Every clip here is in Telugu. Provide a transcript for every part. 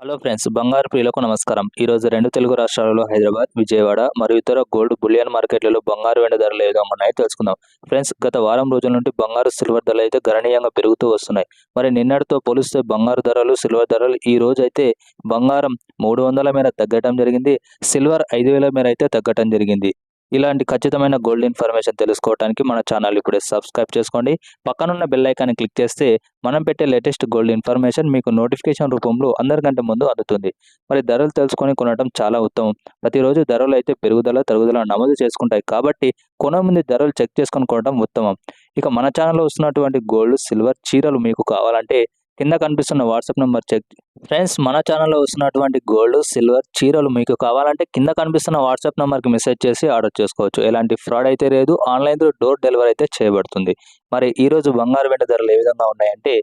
హలో ఫ్రెండ్స్ బంగారు ప్రియులకు నమస్కారం. ఈరోజు రెండు తెలుగు రాష్ట్రాలలో హైదరాబాద్ విజయవాడ మరియు ఇతర గోల్డ్ బులియన్ మార్కెట్లలో బంగారు వెండి ధరలు ఏదో విధంగా ఉన్నాయో తెలుసుకుందాం. ఫ్రెండ్స్ గత వారం రోజుల నుండి బంగారు సిల్వర్ ధరలు అయితే గణనీయంగా పెరుగుతూ వస్తున్నాయి. మరి నిన్నటితో పోలిస్తే బంగారు ధరలు సిల్వర్ ధరలు ఈ రోజు అయితే బంగారం మూడు వందల మేర తగ్గటం జరిగింది సిల్వర్ ఐదు వేల మేర అయితే తగ్గటం జరిగింది. ఇలాంటి ఖచ్చితమైన గోల్డ్ ఇన్ఫర్మేషన్ తెలుసుకోవడానికి మన ఛానల్ ఇప్పుడే సబ్స్క్రైబ్ చేసుకోండి. పక్కనున్న బెల్ ఐకాన్ని క్లిక్ చేస్తే మనం పెట్టే లేటెస్ట్ గోల్డ్ ఇన్ఫర్మేషన్ మీకు నోటిఫికేషన్ రూపంలో అందరికంటే ముందు అందుతుంది. మరి ధరలు తెలుసుకొని కొనడం చాలా ఉత్తమం. ప్రతిరోజు ధరలు అయితే పెరుగుదల తరుగుదల నమోదు చేసుకుంటాయి కాబట్టి కొన ముందు ధరలు చెక్ చేసుకొని కొనడం ఉత్తమం. ఇక మన ఛానల్లో వస్తున్నటువంటి గోల్డ్ సిల్వర్ చీరలు మీకు కావాలంటే కింద కనిపిస్తున్న వాట్సాప్ నెంబర్ చెక్ ఫ్రెండ్స్ మన ఛానల్లో వస్తున్నటువంటి గోల్డ్ సిల్వర్ చీరలు మీకు కావాలంటే కింద కనిపిస్తున్న వాట్సాప్ నెంబర్కి మెసేజ్ చేసి ఆర్డర్ చేసుకోవచ్చు. ఎలాంటి ఫ్రాడ్ అయితే లేదు. ఆన్లైన్లో డోర్ డెలివరీ అయితే చేయబడుతుంది. మరి ఈరోజు బంగారు వెండి ధరలు ఏ విధంగా ఉన్నాయంటే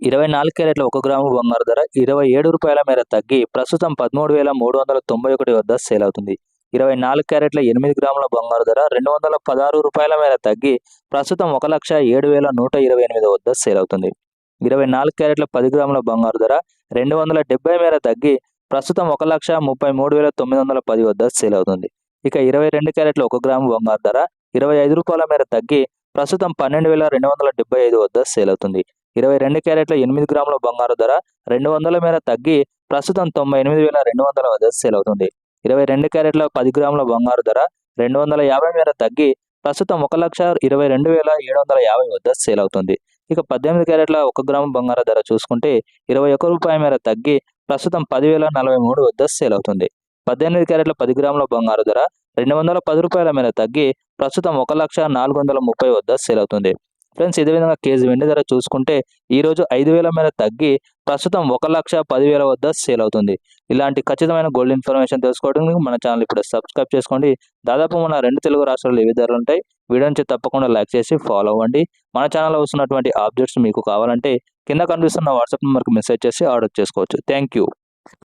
ఇరవై నాలుగు క్యారెట్ల ఒక గ్రాము బంగారు ధర ఇరవై ఏడు రూపాయల మేర తగ్గి ప్రస్తుతం పదమూడు వేల మూడు వందల తొంభై ఒకటి వద్ద సేల్ అవుతుంది. ఇరవై నాలుగు క్యారెట్ల ఎనిమిది గ్రాముల బంగారు ధర రెండు వందల పదహారు రూపాయల మేర తగ్గి ప్రస్తుతం ఒక లక్ష ఏడు వేల నూట ఇరవై ఎనిమిది వద్ద సేల్ అవుతుంది. ఇరవై నాలుగు క్యారెట్ల పది గ్రాముల బంగారు ధర రెండు వందల డెబ్బై మేర తగ్గి ప్రస్తుతం ఒక లక్ష ముప్పై మూడు వేల తొమ్మిది వందల పది వద్ద సేల్ అవుతుంది. ఇక ఇరవై రెండు క్యారెట్ల ఒక గ్రాము బంగారు ధర ఇరవై ఐదు రూపాయల మేర తగ్గి ప్రస్తుతం పన్నెండు వేల రెండు వందల డెబ్బై ఐదు వద్ద సేల్ అవుతుంది. ఇరవై రెండు క్యారెట్ల ఎనిమిది గ్రాముల బంగారు ధర రెండు వందల మేర తగ్గి ప్రస్తుతం తొంభై ఎనిమిది వేల రెండు వందల వద్ద సేల్ అవుతుంది. ఇరవై రెండు క్యారెట్ల పది గ్రాముల బంగారు ధర రెండు వందల యాభై మేర తగ్గి ప్రస్తుతం ఒక లక్ష ఇరవై రెండు వేల ఏడు వందల యాభై వద్ద సేల్ అవుతుంది. ఇక పద్దెనిమిది క్యారెట్ల ఒక గ్రాము బంగారు ధర చూసుకుంటే ఇరవై ఒక్క రూపాయల మేర తగ్గి ప్రస్తుతం పదివేల నలభై మూడు వద్ద సేల్ అవుతుంది. పద్దెనిమిది క్యారెట్ల పది గ్రాముల బంగారు ధర రెండు వందల పది రూపాయల మేర తగ్గి ప్రస్తుతం ఒక లక్ష నాలుగు వందల ముప్పై వద్ద సేల్ అవుతుంది. ఫ్రెండ్స్ ఇదే విధంగా కేజీ వెండి ధర చూసుకుంటే ఈరోజు ఐదు వేల మేర తగ్గి ప్రస్తుతం ఒక లక్ష పదివేల వద్ద సేల్ అవుతుంది. ఇలాంటి ఖచ్చితమైన గోల్డ్ ఇన్ఫర్మేషన్ తెలుసుకోవడానికి మన ఛానల్ ఇప్పుడు సబ్స్క్రైబ్ చేసుకోండి. దాదాపు మన రెండు తెలుగు రాష్ట్రాలు ఏ ధరలు ఉంటాయి. వీడియోని తప్పకుండా లైక్ చేసి ఫాలో అవ్వండి. మన ఛానల్లో వస్తున్నటువంటి ఆబ్జెక్ట్స్ మీకు కావాలంటే కింద కనిపిస్తున్న వాట్సాప్ నెంబర్కి మెసేజ్ చేసి ఆర్డర్ చేసుకోవచ్చు. Thank you.